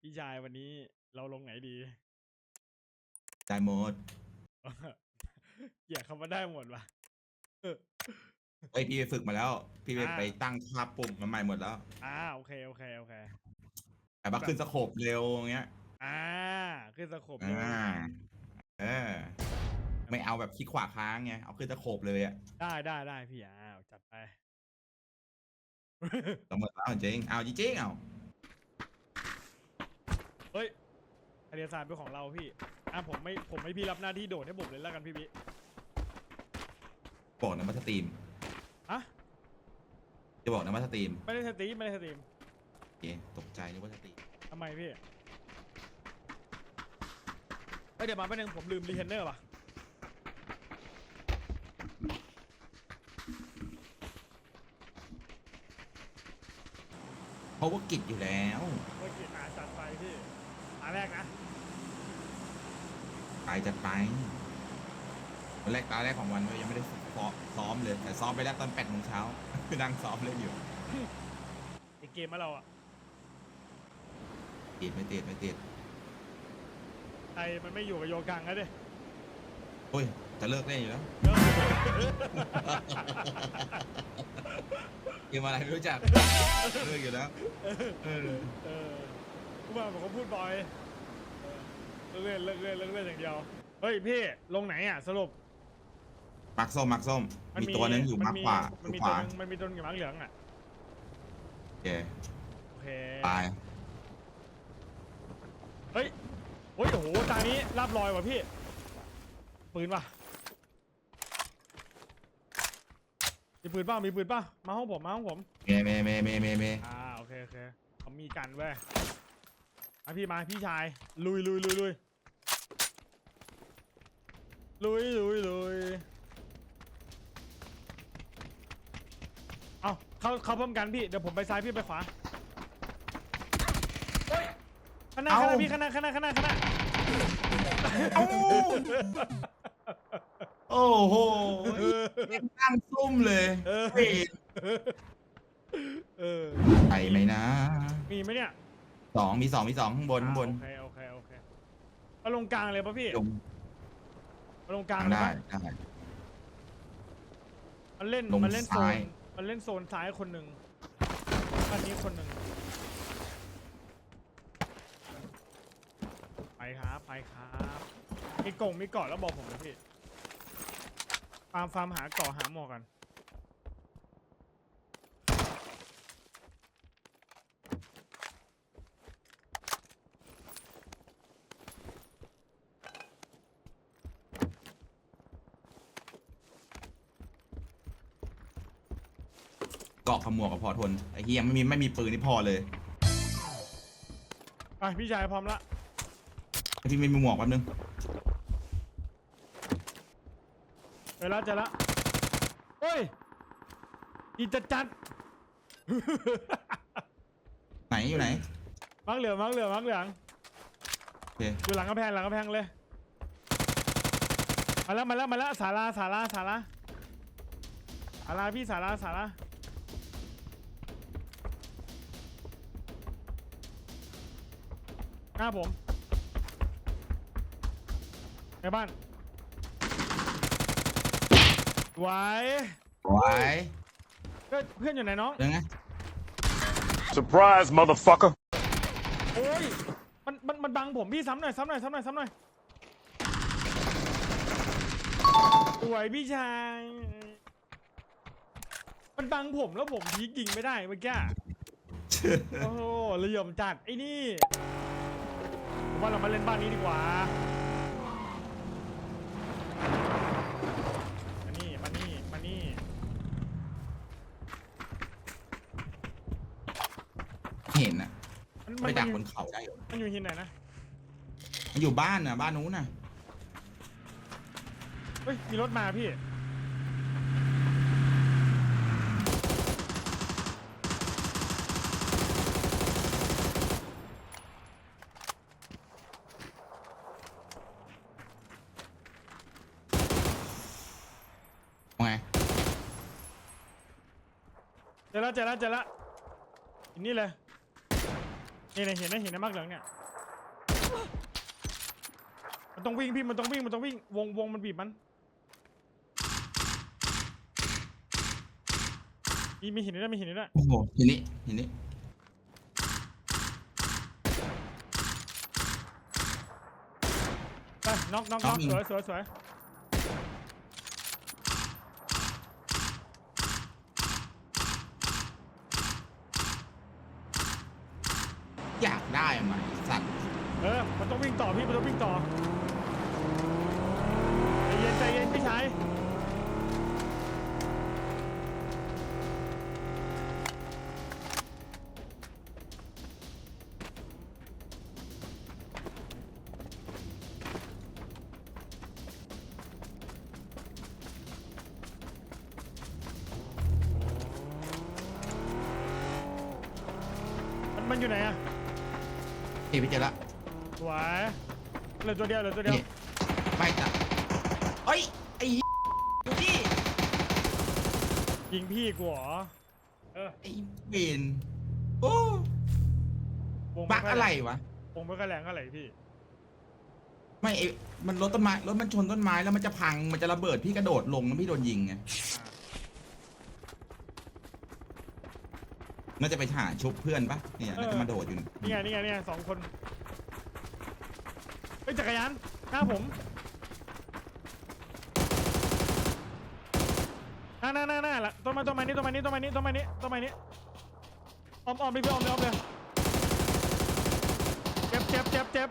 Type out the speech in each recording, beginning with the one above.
พี่ชายวันนี้เราลงไหนดี ได้หมดเกลียดคำว่าได้หมดว่ะไอยพี่ไปฝึกมาแล้ว พี่ไปอ่า ไปตั้งค่าปุ่มมาใหม่หมดแล้ว อ่าโอเคโอเคโอเค แต่ว่าขึ้นสโคปเร็วอย่างเงี้ย อ่าขึ้นสโคปเลยอ่า เออ ไม่เอาแบบคลิกขวาค้างไง เอาขึ้นสโคปเลยอะได้ได้ได้พี่อ้าวจัดไปต้องหมดแล้วจริง เอาจริงๆเอา เฮ้ยทะเลทรายเป็นของเราพี่ อะผมไม่ผมไม่พี่รับหน้าที่โดดให้ผมเลยแล้วกันพี่บิบอกนะว่าสตรีมอะจะบอกนะว่าสตรีมไม่ได้สตรีมไม่ได้สตรีมโอเคตกใจนึกว่าสตรีมทำไมพี่เฮ้ยเดี๋ยวมาแป๊บนึงผมลืมรีเทนเนอร์ป่ะเพราะว่ากิจอยู่แล้วเมื่อกี้หาจัดไปพี่ตา แรกนะไปจัดไปวันแรกตาแรกของวันเลยยังไม่ได้ซ้อมซ้อมเลยแต่ซ้อมไปแล้วตอนแปดโมงเช้า คือนั่งซ้อมเล่นอยู่อีกเกมมาเราอะติดไม่ติดไม่ติดไอมันไม่อยู่กับโยกังแล้วดิโอ้ยจะเลิกเล่นอยู่แล้วเลิกเกมอะไรไม่รู้จักเลิกอยู่แล้วเออเออผู้บ่าวผมก็พูดบ่อย เออเลิกเล่นเลิกเล่นเลิกเล่นอย่างเดียว เฮ้ยพี่ลงไหนอะสรุปมักส้มมักส้ม มีตัวนึงอยู่มักขวามันมีขตัววานึงมันมีตัวนึงอยู่มักเหลืองอะโอเคโอเคไปเฮ้ยโอ้ยโอ้โหตานี้ลาบลอยว่ะพี่ปืนป่ะมีปืนป่ะมีปืนป่ะมาห้องผมมาห้องผม เมเมเมเมเมเมอ่าโอเคโอเคเขามีกันเว้ย มาพี่มาพี่ชาย ลุยลุยลุยลุยลุยลุยลุยเอาเข้าเข้าพร้อมกันพี่ เดี๋ยวผมไปซ้ายพี่ไปขวาเฮ้ยข้างหน้าข้างหน้าพี่ข้างหน้าข้างหน้าข้างหน้าข้างหน้าเอ้าโอ้โหนั่งซุ่มเลยเออเฮ้ยเออไปไหมนะ มีไหมเนี่ย สองมีสองมีสองข้างบนข้างบนอ่าโอเคโอเคโอเคเอาลงกลางเลยป่ะพี่ลงเอาลงกลางเลยได้ปะได้ มันเล่นลงมันเล่นโซซ้านย มันเล่นโซนซ้ายคนหนึ่งอันนี้คนหนึ่งไปครับไปครับมีกล่องมีเกาะแล้วบอกผมนะพี่ฟาร์มฟาร์มหาเกาะหาหมอกัน เกาะขมวกกับพอทนไอ้เฮียไม่มีไม่มีปืนนี่พอเลยไปพี่ชายพร้อมละพี่ไม่มีหมวกแป๊บนึงเจอแล้วเจอแล้วเฮ้ยอีจัดจัดไหนอยู่ไหนมังเหลืองมังเหลืองมังเหลืองโอเคอยู่หลังกระแพงหลังกระแพงเลยมาแล้วมาแล้วมาแล้วศาลาศาลาศาลาศาลาพี่ศาลาศาลา หน้าผม ในบ้านไหวไว้เพื่อนเพื่อนอยู่ไหนน้องยังไง Surprise, motherfucker. โอ้ย มัน มัน มันบังผมพี่ซ้ำหน่อยซ้ำหน่อยซ้ำหน่อยซ้ำหน่อยสวยพี่ชาย มันบังผมแล้วผมพีกยิงไม่ได้เมื่อกี้ โอ้โหเหลี่ยมจัดไอ้นี่ผม ว่าเรามาเล่นบ้านนี้ดีกว่า มานี่ มานี่ มานี่ เห็นอะมันไปมันดักอบยู่นเขาได้เหรอมันอยู่หินไหนนะ มันอยู่บ้านน่ะบ้านนู้นน่ะ เฮ้ย มีรถมาพี่ ว่าไง เจ อแล้วเจอแล้วเจอแล้วอันนี้เลยนี่นี่เนี่ยเห็นไหมเห็นไหมมากเหลืองเนี่ยมันต้องวิ่งพี่มันต้องวิ่งมันต้องวิ่งวงวงมันบีบมันมีมีหินด้วยมีหินด้วยโอ้โหทีนี้ทีนี้ไปน็อกน็อกน็อกสวยสวยสวย อยากได้ไหมสัตว์เออ มันต้องวิ่งต่อพี่ มันต้องวิ่งต่อ ใจเย็นใจเย็นพี่ชายมันมันอยู่ไหนอะ พี่พี่เจอละสวยเหลือตัวเดียวเหลือตัวเดียวนี่ไม่จ้ะเอ้ยไอ้เหี้ยอยู่นี่ยิงพี่กูเหรอเออไอ้เวนโอ้วงบักอะไรวะ วงไม่ค่อยแรงอะไรพี่ไม่ไอ้มันรถต้นไม้รถมันชนต้นไม้แล้วมันจะพังมันจะระเบิดพี่กระโดดลงแล้วพี่โดนยิงไง น่าจะไปหาชุบเพื่อนปะเนี่ยน่าจะมาโดดอยู่นี่ไงนี่ไงนี่ไงสองคนเฮ้ยจักรยานหน้าผมหน้าหน้าหน้าหน้าละต้นไม้ต้นไม้นี้ต้นไม้นี้ต้นไม้นี้ต้นไม้นี้ต้นไม้นี้ออมออมเลยพี่ออมเลยออมเลยเจ็บเจ็บเจ็บเจ็บ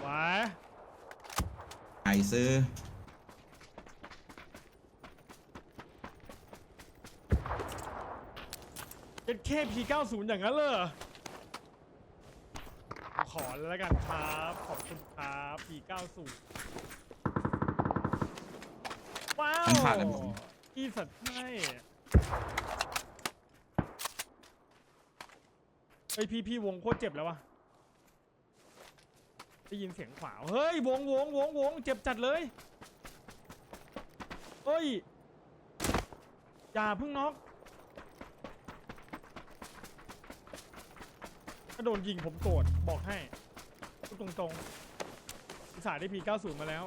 ไหวไอซื้อ เป็นแค่ P90 อย่างนั้นเลยเหรอขอแล้วกันครับ ขอบคุณครับ P90 ว้าวมันขาดอะไรบอกอีสัตว์ให้เฮ้ยพี่พี่วงโคตรเจ็บแล้ววะได้ยินเสียงขวาวเฮ้ยวงวงวงวงเจ็บจัดเลยเฮ้ย อย่าเพิ่งน็อก ถ้าโดนยิงผมโกรธบอกให้พูดตรงๆอุตส่าห์ได้ P90 มาแล้ว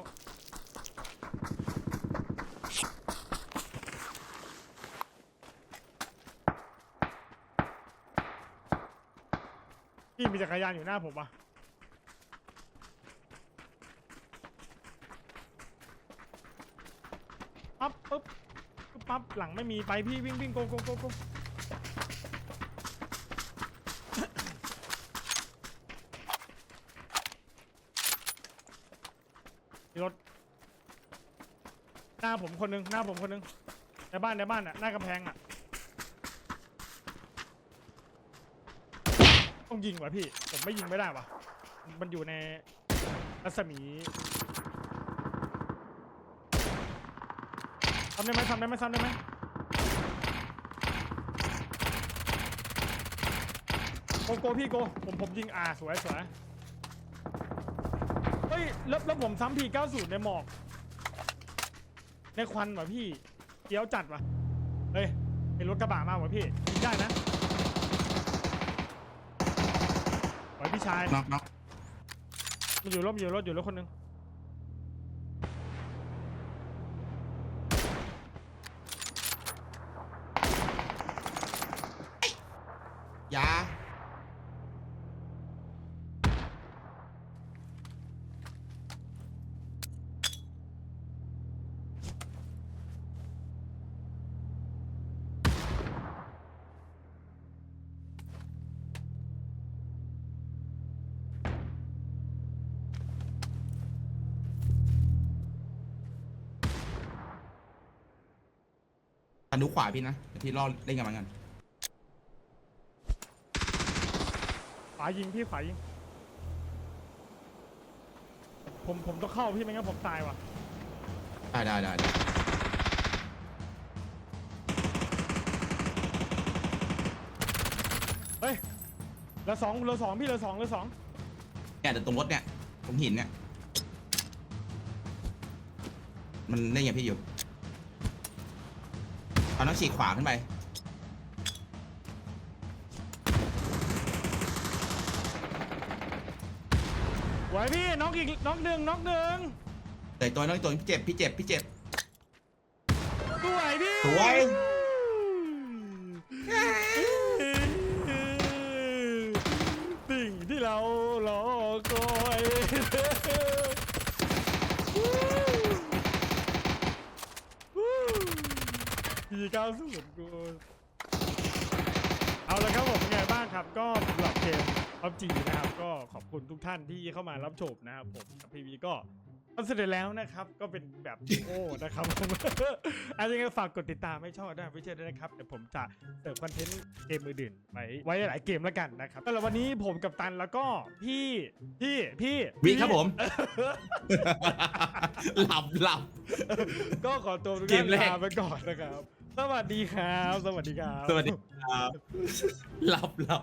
พี่มีจักรยานอยู่หน้าผมปะปั๊บปุ๊บปุ๊บปั๊บหลังไม่มีไปพี่วิ่งวิ่งโกโกโกโกมีรถ หน้าผม คนหนึงหน้าผมคนหนึงในบ้านในบ้านอะหน้ากำแพงอะต้องยิงว่ะพี่ ผมไม่ยิงไม่ได้ว่ะ มันอยู่ในรัศมีทำได้ไหมทำได้ไหมทำได้ไหมโกโกพี่โกผมผมยิงอ่าสวยสวยเฮ้ยแล้วแล้วผมซ้ำพี90 ในหมอก ในควันว่ะพี่เดี๋ยวจัดว่ะเฮ้ยเป็นรถกระบะมาว่ะพี่ยิงได้นะไว้พี่ชายน็อกน็อกมันอยู่รถมันอยู่รถอยู่รถคนหนึงยา อันดูขวาพี่นะเดี๋ยวพี่รอเล่นกับมันกันขวายิงพี่ขวายิง ผมผมต้องเข้าพี่ไม่งั้นผมตายว่ะ ได้ได้ได้ได้เฮ้ยเหลือสองเหลือสองพี่เหลือสองเหลือสองเนี่ยเดี๋ยวตรงรถเนี่ยตรงหินเนี่ย มันเล่นกับพี่อยู่ เอาน้องฉีกขวาขึ้นไป ไหวพี่น็อกอีกน็อกหนึ่งน็อกหนึ่งแต่ตัวน้อยตัวพี่เจ็บพี่เจ็บพี่เจ็บ สวยพี่สวย สิ่งที่เรารอคอยพี เก้าศูนย์กูเอาละครับผมเป็นไงบ้างครับ ก็สำหรับเกมพับจีนะครับ ก็ขอบคุณทุกท่านที่เข้ามารับชมนะครับผมกับพีวีก็ทำเสร็จแล้วนะครับ ก็เป็นแบบโอ้นะครับผมอันนี้ก็ฝากกดติดตามให้ช่องได้ไม่เชื่อด้วยนะครับเดี๋ยวผมจะเสิร์ฟคอนเทนต์เกมมือดื่นไว้ไว้หลายเกมแล้วกันนะครับสำหรับวันนี้ผมกับตันแล้วก็พี่พี่พี่วิครับผม หลับหลับก็ขอตัวทุกเกท่ามนแรกลาไปก่อนนะครับ สวัสดีครับ สวัสดีครับ สวัสดีครับหลับหลับ